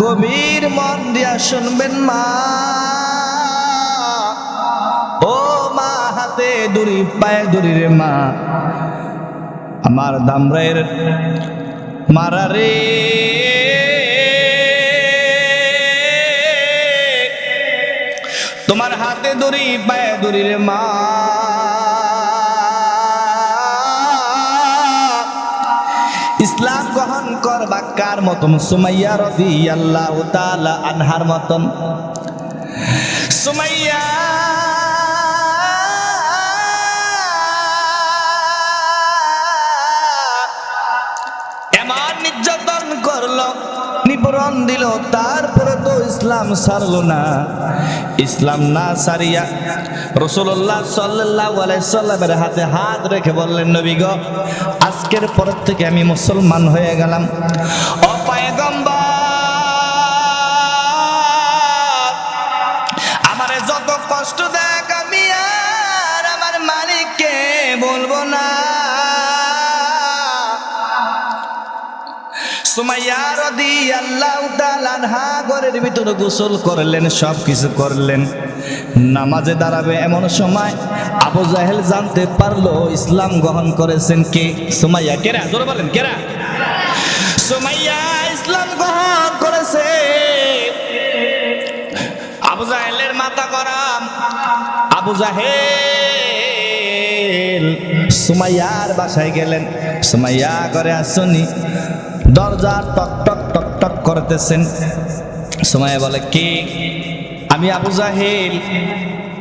গভীর মন দিয়া শুনবেন মা। ও মা, হাতে দড়ি পায়ে দড়ি রে মা। আমার দামরাইয়ের মারা রে। তোমার হাতে দড়ি পায়ে দড়ি রে মা। ইসলাম গ্রহণ করবা কার মতন সুমাইয়া রদি আল্লাহ আনহার মতন। সুমাইয়া দিল, তারপরে তো ইসলাম ছাড়লো না। ইসলাম না সারিয়া রসুল্লাহ সাল্লাহ সাল্লামের হাতে হাত রেখে বললেন, নবী গো আজকের পর থেকে আমি মুসলমান হয়ে গেলাম। অপায়গম্বর আমারে যত কষ্ট দেখ আমি আর আমার মালিককে বলব না। সুমাইয়া রদি আল্লাহ তাআলা ঘরের ভিতরে গোসল করলেন সব কিছু করলেন। নামাজে দাঁড়াবে এমন সময় আবু জাহেল জানতে পারল ইসলাম গ্রহণ করেছেন কে? সুমাইয়া। কেরা? জোরে বলেন, কেরা? সুমাইয়া ইসলাম গ্রহণ করেছে। আবু জাহেলের মাথা গরম। আবু জাহেল সুমাইয়ার বাসায় গেলেন। সুমাইয়া করে আসুনি। দরজার টক টক টক টক করতেছেন। সুমাইয়া বলে, কি? আমি আবু জাহেল।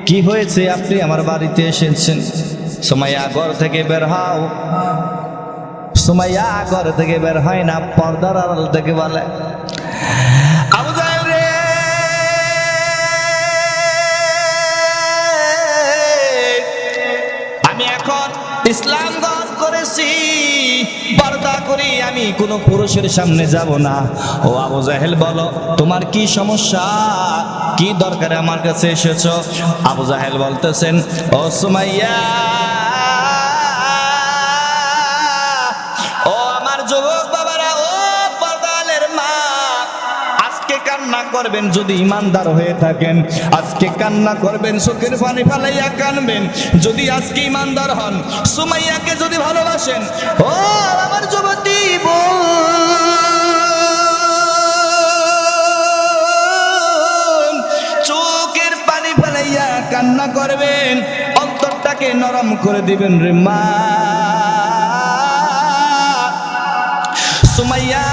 কি হয়েছে? আপনি আমার বাড়িতে এসেছেন। সুমাইয়া ঘর থেকে বের হও। সুমাইয়া ঘর থেকে বের হয় না, পর্দার আড়াল থেকে বলে ইসলাম গ্রহণ করেছি। করি, আমি কোনো পুরুষের সামনে যাব না। ও আবু জাহেল বলো, তোমার কি সমস্যা? কি দরকারে আমার কাছে এসেছ? আবু জাহেল বলতেছেন, ও সুমাইয়া করবেন যদি ইমানদার হয়ে থাকেন। আজকে কান্না করবেন, চোখের পানি ফালাইয়া কানবেন। যদি আজকে ইমানদার হন, সুমাইয়াকে যদি ভালোবাসেন, ও আমার যুবতী চোখের পানি ফেলাইয়া কান্না করবেন, অন্তরটাকে নরম করে দিবেন রে মা। সুমাইয়া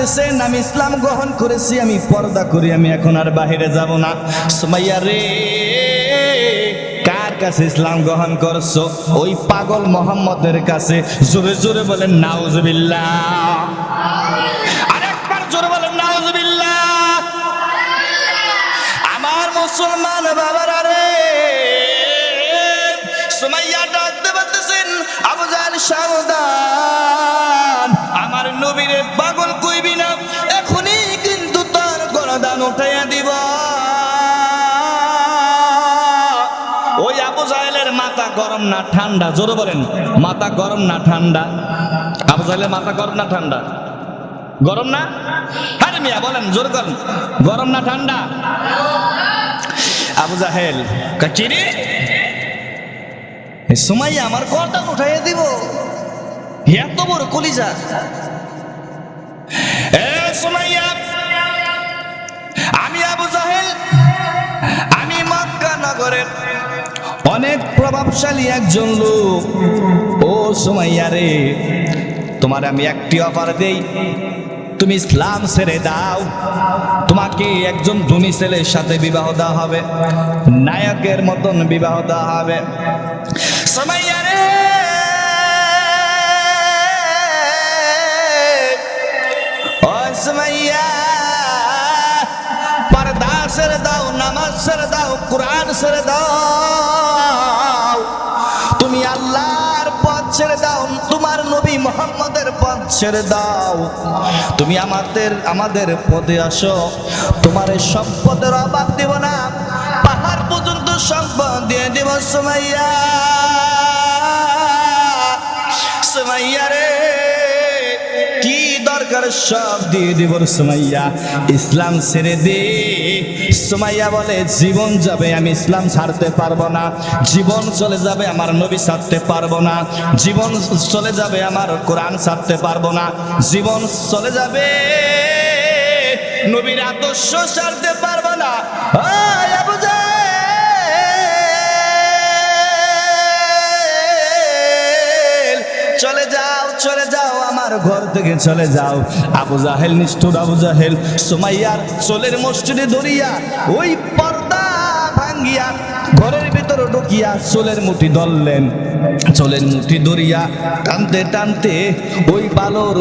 বলতেছেন, আমি ইসলাম গ্রহণ করেছি, আমি পর্দা করি, আমি এখন আর বাহিরে যাব না। সুমাইয়া, রে, কার কাছে ইসলাম গ্রহণ করছ? ওই পাগল মোহাম্মদের কাছে জোরে জোরে বলেন, নাউজুবিল্লাহ। আরেকবার জোরে বলেন, নাউজুবিল্লাহ। আমার মুসলমান বাবারা রে, সুমাইয়া ডাকতে পারতেছেন আবু সাবধান। আমার নবীরে পাগল গরম না ঠান্ডা? জোরে বলেন, মাথা গরম না ঠান্ডা? আবু জাহেলের মাথা গরম না ঠান্ডা? গরম না? আরে মিয়া, বলেন, জোর করেন গরম না ঠান্ডা? আবু জাহেল কাচিরি সময় আমার কলটা উঠাইয়া দিব। এত বড় কলিজা। এ সুমাইয়া, আমি আবু জাহেল, আমি মক্কা নগরের অনেক প্রভাবশালী একজন লোক। ও সুমাইয়া রে, তোমার আমি একটি অফার দেই। তুমি ইসলাম ছেড়ে দাও। তোমাকে একজন ধনী ছেলের সাথে বিবাহ দেওয়া হবে। নায়কের মতন বিবাহ দেওয়া হবে। সুমাইয়া রে! ও সুমাইয়া, পর্দা ছেড়ে দাও, নামাজ ছেড়ে দাও, কোরআন ছেড়ে দাও। ছেড়ে দাও, তোমার নবী মোহাম্মদের পথ ছেড়ে দাও। তুমি আমাদের আমাদের পদে আসো। তোমার সম্পদের অভাব দেব না, পাহাড় পর্যন্ত সম্পদ দিয়ে দেব সুমাইয়া। সুমাইয়া রে। দরকার সব দিয়ে দিব সুমাইয়া। ইসলাম ছেড়ে দে। সুমাইয়া বলে, জীবন যাবে, আমি ইসলাম ছাড়তে পারব না। জীবন চলে যাবে, আমার নবী ছাড়তে পারব না। জীবন চলে যাবে, আমার কোরআন ছাড়তে পারব না। জীবন চলে যাবে, নবীর আদর্শ ছাড়তে পারব না। চলে যাও, আমার ঘর থেকে চলে যাও। আবু জাহেল, নিষ্ঠুর আবু জাহেল, সুমাইয়ার চোলের মসজিদে ধরিয়া ওই পর্দা ভাঙ্গিয়া ঘরের ভিতরে ঢুকিয়া চোলের মুঠি ধরলেন। চোলের মুঠি ধরিয়া টানতে টানতে ওই বালোর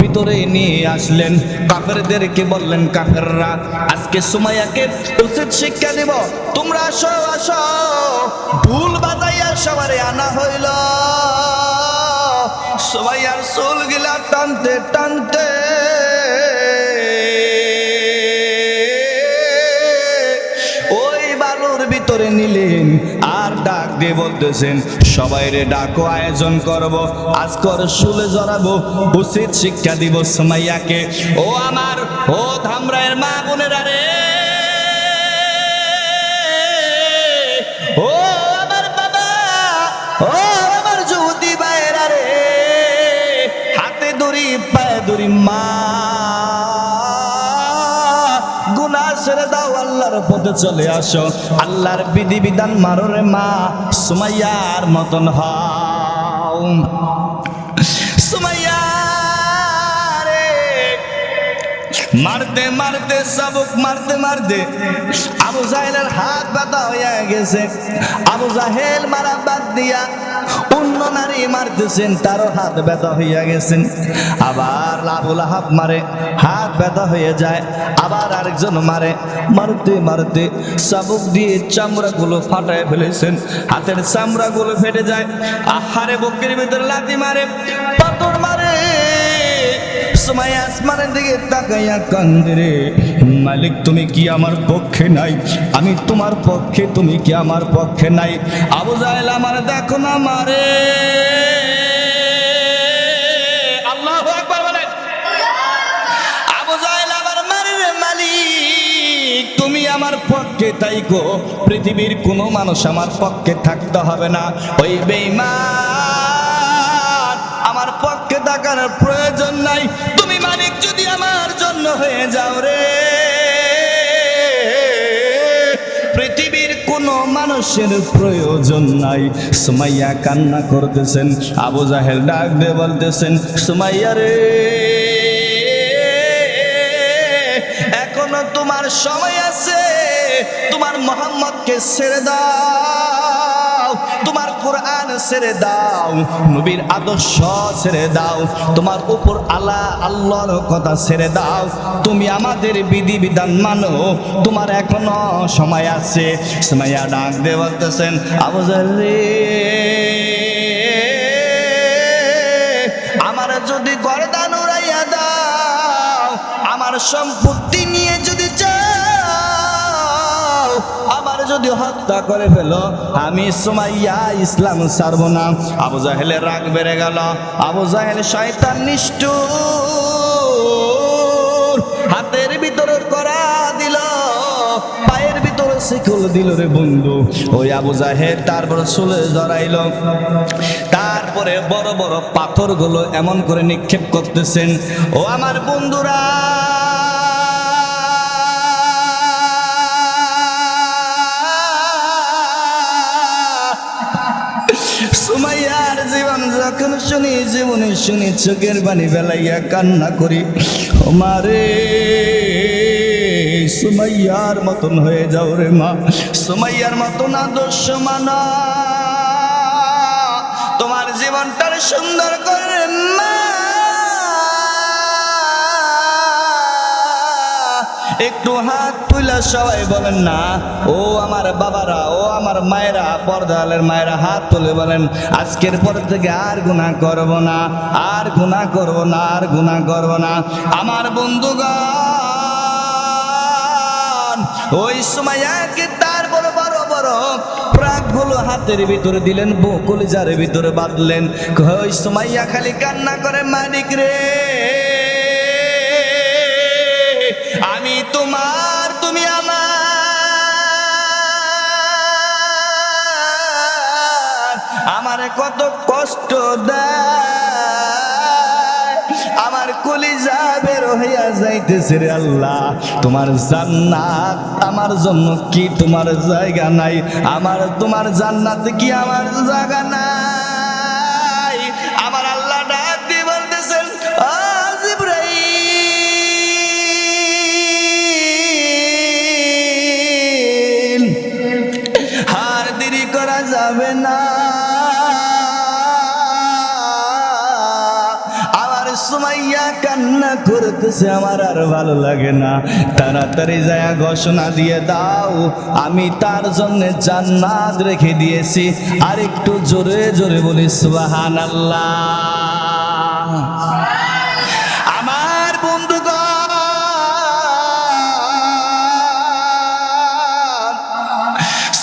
ভিতরে নিয়ে আসলেন। কাফেরদেরকে বললেন, কাফেররা, আজকে সুমাইয়াকে উচিত শিক্ষা দেব। তোমরা আসো আসো। ভুল বাজাইয়া সবারে আনা হইল। সবাই আর চুল গিলা টানতে টানতে। ওই বালুর ভিতরে নিলেন আর ডাক দিয়ে বলতেছেন, সবাই রে ডাকো, আয়োজন করব, আজকর শুলে জড়াবো, উচিত শিক্ষা দিব সুমাইয়াকে। ও আমার, ও ধামরায়ের মা বোনেরা রে। দড়ি মা। গুনা ছেড়ে দাও, আল্লাহর পথে চলে আসো। আল্লাহর বিধি বিধান মারো রে মা, সুমাইয়ার মতন হও। সুমাইয়া মারতে মারতে, সাবুক মারতে মারতে আবু জাহেলের হাত ব্যথা হয়ে গেছে। আবু জাহেল মারা বাদ দিয়া অন্য নারী মারতেছেন, তারও হাত ব্যথা হইয়া গেছেন। আবার লাভুল হাত মারে, হাত ব্যথা হয়ে যায়, আবার আরেকজন মারে। মারতে মারতে চাবুক দিয়ে চামড়াগুলো ফাটায় ফেলেছেন। হাতের চামড়াগুলো ফেটে যায়, আহারে বকের ভিতরে লাথি মারে, পাথর মারে সময় আসমানের দিকে তাকাইয়া কান্দে মালিক, তুমি কি আমার পক্ষে নাই? আমি তোমার পক্ষে, তুমি কি আমার পক্ষে নাই? আবু জাহেল আমার দেখো না, মারে। আমার পক্ষে তাই গো, পৃথিবীর কোনো মানুষ আমার পক্ষে থাকতে হবে না। ওই আমার থাকার প্রয়োজন নাই। তুমি মালিক যদি আমার জন্য হয়ে যাও রে। পৃথিবীর কোনো মানুষের প্রয়োজন নাই। সুমাইয়া কান্না করতেছেন, আবু জাহেল ডাক দিয়ে বলতেছেন, সুমাইয়া রে, এখনও তোমার সময় আছে। তোমার মোহাম্মদকে ছেড়ে দাও। তোমার কোরআন ছেড়ে দাও, নবীর আদর্শ ছেড়ে দাও, তোমার উপর আল্লাহ, আল্লাহর কথা ছেড়ে দাও। তুমি আমাদের বিধি বিধান মানো, তোমার এখনও সময় আছে। সময়া ডাক দিয়ে বলতেছেন রে আমার যদি গরদান উড়াইয়া দাও, আমার সম্পত্তি যদি হত্যা করে ফেলো, আমি সুমাইয়া ইসলাম ছাড়ব না। আবু জাহেলের রাগ বেড়ে গেল। আবু জাহেল শয়তান নিষ্ঠুর। হাতের ভিতরে করা দিল, পায়ের ভিতরে শিকল দিল রে বন্ধু। ওই আবু জাহেদ তারপরে চলে জড়াইল তারপরে বড় বড় পাথরগুলো এমন করে নিক্ষেপ করতেছেন। ও আমার বন্ধুরা শুনি জীবনে শুনি, চোখের বাণী বেলাইয়া কান্না করি। মারে সুমাইয়ার মতন হয়ে যাও রে মা, সুমাইয়ার মতন আদর্শ মানা। তোমার জীবনটার সুন্দর করে মা। একটু হাত তুলে সবাই বলেন না। ও আমার বাবারা, ও আমার মায়েরা, পর্দালের মায়েরা হাত তুলে বলেন, আজকের পর থেকে আর গুণা করব না, আর গুণা করব না, আর গুণা করব না। আমার বন্ধুগণ, ওই সময়কে তার বড় বড় বড় প্রাকগুলো হাতের ভিতরে দিলেন, বকুল যার ভিতরে বাঁধলেন। ওই সময়য়া খালি কান্না করে, মালিক রে। তোমার, তুমি আমার। আমারে কত কষ্ট দেয়। আমার কলিজা বের হইয়া যাইতেছে রে আল্লাহ। তোমার জান্নাত আমার জন্য কি? তোমার জায়গা নাই। আমার, তোমার জান্নাত কি? আমার জায়গা নাই। যাবে না। সুমাইয়া কান্না করতেছে, আমার আর ভালো লাগে না। তাড়াতাড়ি যায় ঘোষণা দিয়ে দাও, আমি তার জন্য জান্নাত রেখে দিয়েছি। আর একটু জোরে জোরে বলি সুবাহান আল্লাহ আমার বন্ধুগণ,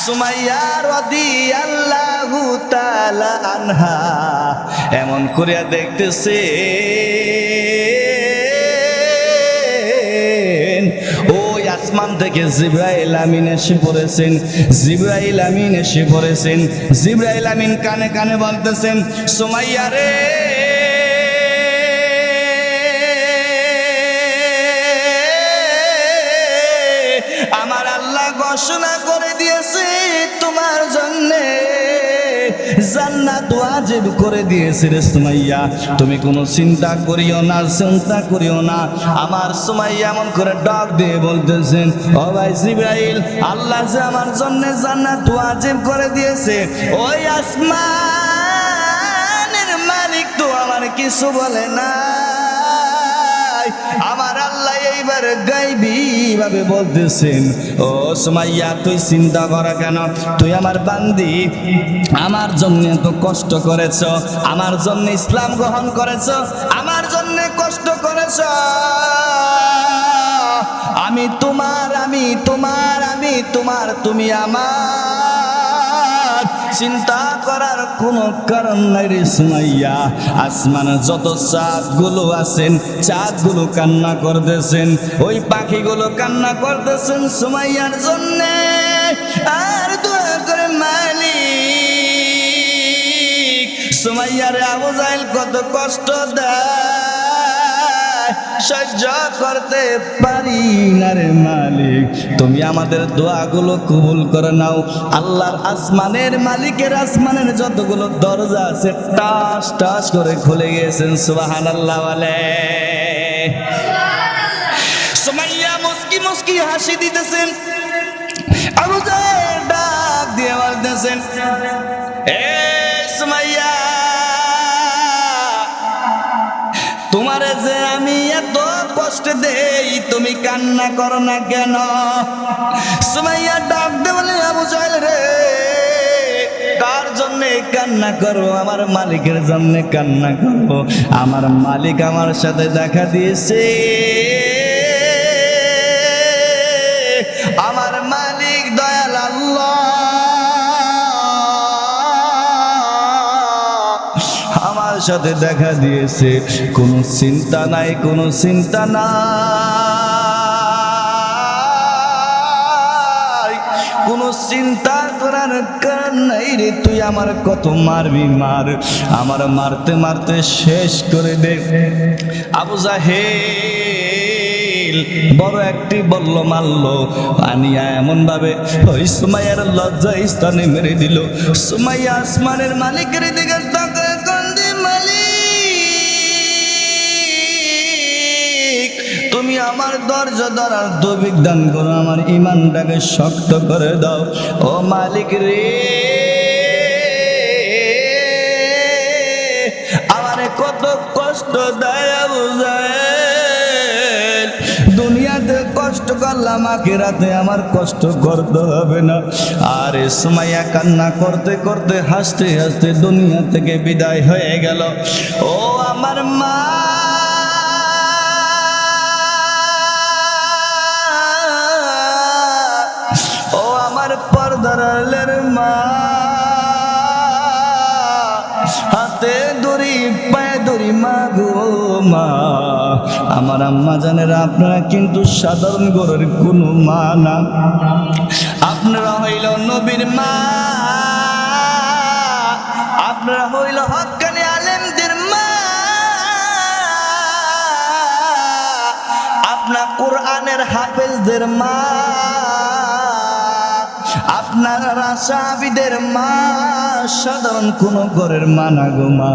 সুমাইয়া তাআলা আনহা, এমন করিয়া দেখতেছে। আসমান থেকে জিব্রাইল আমিন এসে পড়েছেন, জিব্রাইল আমিন এসে পড়েছেন, জিব্রাইল আমিন কানে কানে বলতেছেন, সোমাইয়া রে। জান্নাত ওয়াজিব করে দিয়েছে রে সুমাইয়া। তুমি কোনো চিন্তা করিও না, চিন্তা করিও না। আমার সুমাইয়া এমন করে ডাক দিয়ে বলতেছেন, ও ভাই জিব্রাইল, আল্লাহ যে আমার জন্য জান্নাত ওয়াজিব করে দিয়েছে। ওই আসমানের মালিক তো আমার কিছু বলে না। এইবার গাইবি ভাবে বলতেছেন। ও সুমাইয়া, তুই চিন্তা করা কেন? তুই আমার বান্দি। আমার জন্য এত কষ্ট করেছ। আমার জন্য ইসলাম গ্রহণ করেছ। আমার জন্য কষ্ট করেছ। আমি তোমার আমি তোমার আমি তোমার, তুমি আমার। চিন্তা করার কোনো কারণ নাই রে সুমাইয়া। আসমানে যত চাঁদগুলো আছেন, চাঁদগুলো কান্না করতেছেন, ওই পাখিগুলো কান্না করতেছেন সুমাইয়ার জন্যে। আর দোয়া করে মালিক, সুমাইয়ারে আবু কত কষ্ট দেয়। সহ্য করতে পারি না রে মালিক। তুমি আমাদের দোয়াগুলো কবুল করে নাও। আল্লাহর আসমানের মালিকের আসমানের যতগুলো দরজা আছে, টাস টাস করে খুলে গিয়েছেন সুবাহান আল্লাহ বলে। সুমাইয়া মুস্কি মুস্কি হাসি দিতেছেন। আবু জাহেল ডাক দিয়ে বলতেছেন দেই, তুমি কান্না করো না কেন? সুমাইয়া ডাক দে বলে, আবু জয়েল রে, কার জন্য কান্না করো? আমার মালিকের জন্য কান্না করো। আমার মালিক আমার সাথে দেখা দিয়েছে। আমার সাথে দেখা দিয়েছে। কোনো চিন্তা নাই, কোনো চিন্তা নাই। কোনো চিন্তা করার কারণ নাই রে, তুই আমার কত মারবি মার। আমার মারতে মারতে শেষ করে দে। আবু জাহেল বড় একটি বলল, মারল। আনিয়া এমন ভাবে ওই সুমাইয়ার লজ্জা স্থানে মেরে দিল। সুমাইয়া আসমানের মালিকের দিকে তাকায় আমার দরজ ধরার দবিক দান করো, আমার ইমানটাকে শক্ত করে দাও। ও মালিক রে, আমারে কত কষ্ট দেয় বুঝায় দুনিয়াতে কষ্ট করলাম, আখেরাতে আমার কষ্ট করতে হবে না। আরে সুমাইয়া, কান্না করতে করতে হাসতে হাসতে দুনিয়া থেকে বিদায় হয়ে গেল। ও আমার মা আমার আম্মা জানেরা, আপনারা কিন্তু সাধারণ গরের কোনো মা না। আপনারা হইল নবীর মা। আপনারা হইল হকানি আলেমদের মা। আপনার কোরআনের হাফেজদের মা। আপনারা সাহাবিদের মা সাধারণ কোন ঘরের মা না গো মা।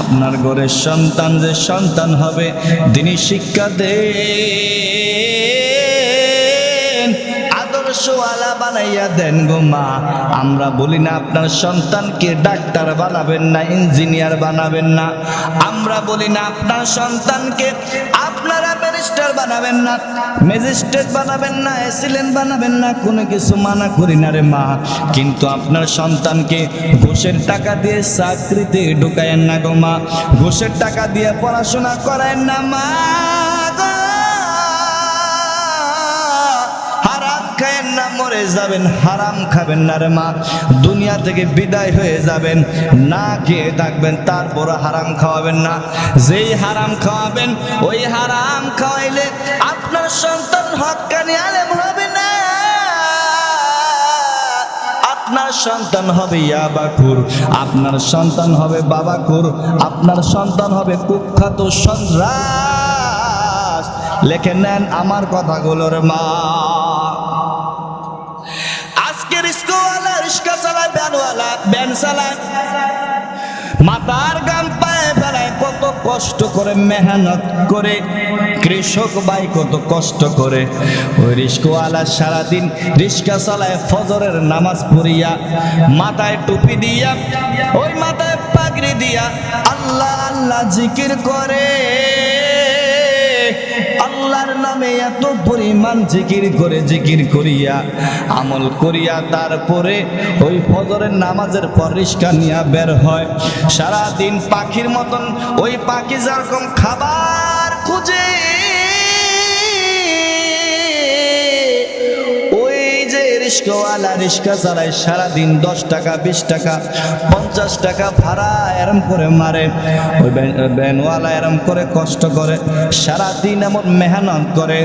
আপনার ঘরের সন্তান যে সন্তান হবে, তিনি শিক্ষা দেন আদর্শওয়ালা বানাইয়া দেন গো মা। আমরা বলি না, আপনার সন্তানকে ডাক্তার বানাবেন না, ইঞ্জিনিয়ার বানাবেন না। আমরা বলি না, আপনার সন্তানকে আপনারা ব্যারিস্টার বানাবেন না, ম্যাজিস্ট্রেট বানাবেন না এসিলেন্ট বানাবেন না, কোনো কিছু মানা করি না রে মা। কিন্তু আপনার সন্তানকে ঘুষের টাকা দিয়ে চাকরিতে ঢুকায়েন না গো মা। ঘুষের টাকা দিয়ে পড়াশোনা করায়েন না মা খায়েন না, মরে যাবেন, হারাম খাবেন না রে মা। দুনিয়া থেকে বিদায় হয়ে যাবেন, না খেয়ে থাকবেন তারপর হারাম খাওয়াবেন না। যেই হারাম খাওয়াবেন, ওই হারাম খাওয়াইলে আপনার সন্তান হক্কানি আলেম হবে না। আপনার সন্তান হবে ইয়াবাকুর, আপনার সন্তান হবে বাবাকুর, আপনার সন্তান হবে কুখ্যাত সন্ত্রাস। লেখে নেন আমার কথাগুলোর মা। আজকে রিস্কওয়ালা রিস্কা চালায় ব্যানওয়ালা, ব্যান চালায়। মাতার গাম পায়ে ফেলায় কত কষ্ট করে মেহনত করে। কৃষক ভাই কত কষ্ট করে। ওই রিস্কওয়ালা সারাদিন রিস্কা চালায়, ফজরের নামাজ পড়িয়া, মাথায় টুপি দিয়া, ওই মাথায় পাগড়ি দিয়া, আল্লাহ আল্লাহ জিকির করে। নামে এত পরিমাণ জিকির করে জিকির করিয়া আমল করিয়া তারপরে ওই ফজরের নামাজের পর রিস্কা নিয়া বের হয়। সারা দিন পাখির মতন ওই পাখি যেরকম খাবার খুঁজে বিশ টাকা, পঞ্চাশ টাকা ভাড়া এরম করে মারে। কষ্ট করে, সারাদিন এমন মেহনত করে,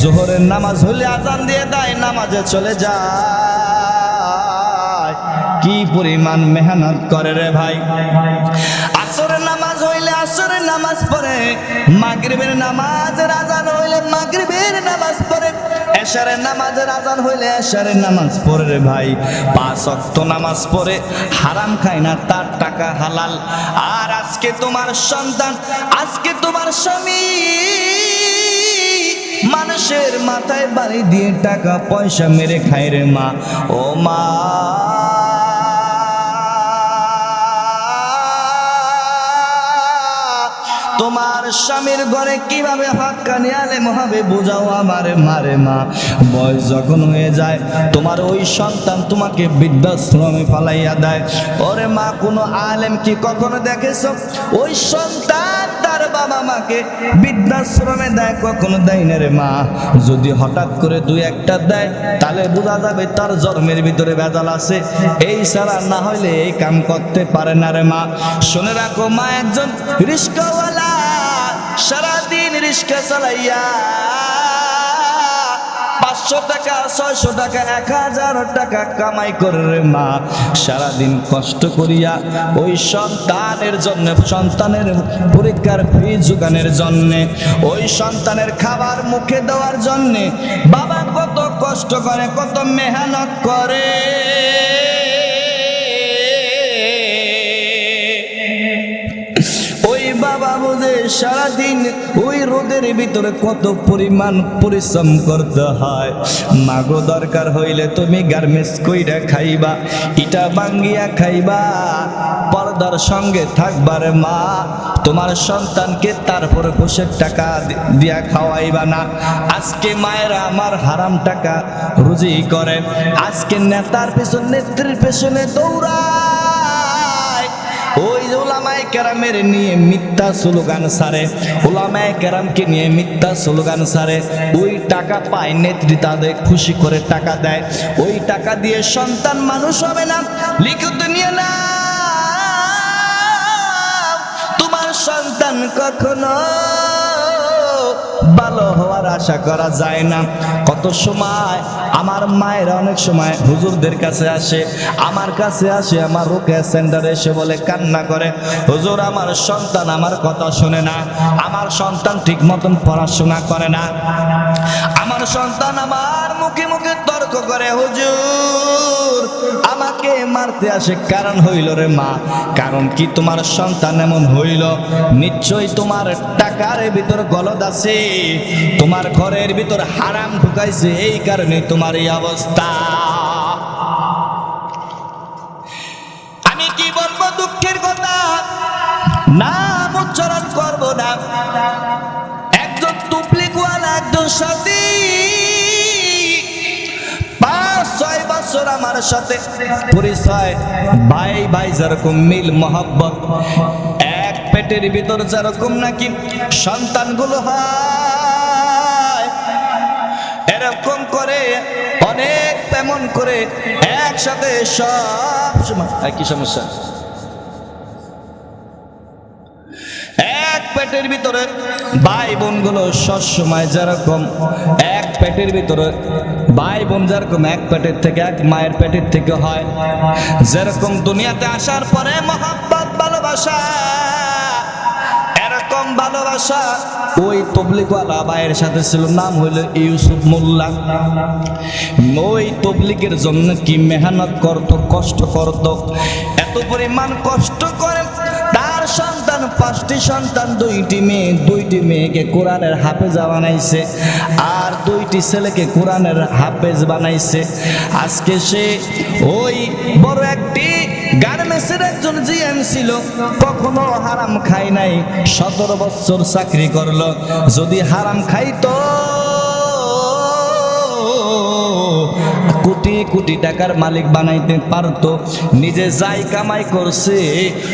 জোহরের নামাজ হলে আজান দিয়ে দেয়, নামাজে চলে যায়। কি পরিমাণ মেহনত করে রে ভাই। আসরের নামাজ হইলে আসরের নামাজ পড়ে, মাগরিবের নামাজের আজান হইলে মাগরিবের নামাজ পড়ে। এশারের নামাজের আজান হইলে এশারের নামাজ পড়ে রে ভাই। পাঁচ অক্ত নামাজ পড়ে হারাম খায় না, তার টাকা হালাল। আর আজকে তোমার সন্তান, আজকে তোমার স্বামী মানুষের মাথায় বাড়ি দিয়ে টাকা পয়সা মেরে খায় রে মা। ও মা তোমার স্বামীর ঘরে কীভাবে হাক্কানি আলেম হবে বোঝাও আমার মারে মা। বয়স যখন হয়ে যায়, তোমার ওই সন্তান তোমাকে বৃদ্ধাশ্রমে ফালাইয়া দেয়। ওরে মা, কোনো আলেম কি কখনো দেখেছ? ওই সন্তান তার বাবা মাকে বৃদ্ধাশ্রমে দেয়, কখনো দেয় না রে মা। যদি হঠাৎ করে দুই একটা দেয়, তাহলে বোঝা যাবে তার জন্মের ভিতরে ভেজাল আছে। এই সারা না হইলে এই কাম করতে পারে না রে মা। শুনে রাখো, মা একজন রিস্কাওয়ালা, সারাদিন রিস্কা চালাইয়া পাঁচশো টাকা, ছয়শো টাকা, এক হাজার টাকা কামাই করে মা। সারাদিন কষ্ট করিয়া ওই সন্তানের জন্য, সন্তানের পরীক্ষার ফি যোগানের জন্য, ওই সন্তানের খাবার মুখে দেওয়ার জন্য বাবা কত কষ্ট করে, কত মেহনত করে। বুঝে সারাদিন ওই রোদের ভিতরে কত পরিমাণ পরিশ্রম করতে হয়? মাগো দরকার হইলে তুমি গার্মেন্টস কইরা খাইবা, ইটা বাঙ্গিয়া খাইবা। পর্দার সঙ্গে থাকবার মা, তোমার সন্তানকে তারপর ঘুষের টাকা দিয়া খাওয়াইবা না। আজকে মায়েরা আমার হারাম টাকা রুজি করে। আজকে নেতার পেছনে, নেত্রীর পেছনে ওই ওলামায় কেরামের নিয়ে মিথ্যা স্লোগান সারে ওলামায় কেরামকে নিয়ে মিথ্যা স্লোগান সারে। ওই টাকা পায় নেত্রী তাদের, খুশি করে টাকা দেয়। ওই টাকা দিয়ে সন্তান মানুষ হবে না। লিখিত নিয়ে না। তোমার সন্তান সন্তান কখনো ভালো হওয়ার আশা করা যায় না। কত সময় আমার মায়ের অনেক সময় হুজুরদের কাছে আসে, আমার কাছে আসে, আমার রুকে সেন্টারে এসে বলে, কান্না করে, হুজুর, আমার সন্তান আমার কথা শুনে না, আমার সন্তান ঠিক মতন পড়াশোনা করে না। আমার সন্তান আমার মুখে মুখে তর্ক করে, হুজুর, আমাকে মারতে আসে কারণ হইল রে মা। কারণ কি তোমার সন্তান এমন হইল? নিশ্চয়ই তোমার টাকার ভিতর গলদ আছে। তোমার ঘরের ভিতর হারাম ঢুকাইছে, এই কারণে তোমার এই অবস্থা। আমি কি বলব দুঃখের কথা? নাম উচ্চারণ করব না। একজন তুপলিকওয়ালা একজন সাথী আমার সাথে। পরিচয়, ভাই ভাই, যেরকম মিল, মহব্বত, এক পেটের ভিতর যেরকম নাকি সন্তানগুলো হয়, এরকম করে, অনেক তেমন করে একসাথে সব সময়। কি সমস্যা? এক পেটের ভিতরে ভাই বোনগুলো সবসময় যেরকম এক পেটের ভিতরে ভাই বোন যেরকম এক পেটের থেকে এক, মায়ের পেটের থেকে হয়। যেরকম দুনিয়াতে আসার পরে মহাব্বত, ভালোবাসা, এরকম ভালোবাসা, ওই তবলিগওয়ালা ভাইয়ের সাথে ছিল, নাম হইল ইউসুফ মোল্লা। ওই তবলিগের জন্য কি মেহনত করত কষ্ট করত এত পরিমাণ কষ্ট করে সন্তান, পাঁচটি সন্তান, দুইটি মেয়ে, দুইটি মেয়েকে কোরআনের হাফেজা বানাইছে আর দুইটি ছেলেকে কোরআনের হাফেজ বানাইছে। আজকে সে ওই বড় একটি গার্মেন্টসের একজন জিএম ছিল, কখনো হারাম খাই নাই, সতেরো বছর চাকরি করল, যদি হারাম খাইতো কোটি কোটি টাকার মালিক বানাইতে পারতো, নিজে যাই কামাই করছে,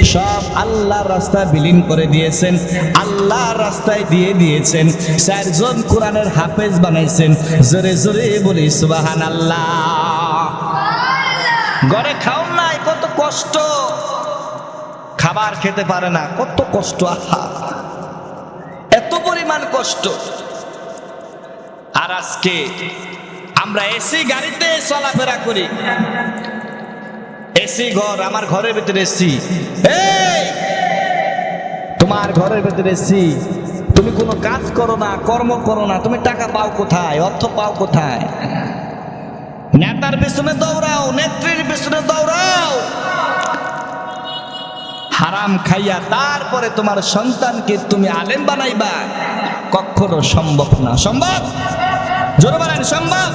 সব আল্লাহর রাস্তায় বিলীন করে দিয়েছেন, আল্লাহর রাস্তায় দিয়ে দিয়েছেন, চারজন কোরআনের হাফেজ বানাইছেন, জোরে জোরে বলি সুবাহান আল্লাহ ঘরে খাও নাই, কত কষ্ট। খাবার খেতে পারে না, কত কষ্ট, আহা। এত পরিমাণ কষ্ট। আর আজকে আমরা এসি গাড়িতে চলাফেরা করি। এসি ঘর, আমার ঘরের ভিতরে এসি তোমার ঘরের ভিতরে এসি তুমি কোনো কাজ করো না, কর্ম করো না, তুমি টাকা পাও কোথায়, অর্থ পাও কোথায়? নেতার পিছনে দৌড়াও, নেত্রীর পিছনে দৌড়াও। হারাম খাইয়া তারপরে তোমার সন্তানকে তুমি আলেম বানাইবা। কখনো সম্ভব না, সম্ভব? জোর বলেন সম্ভব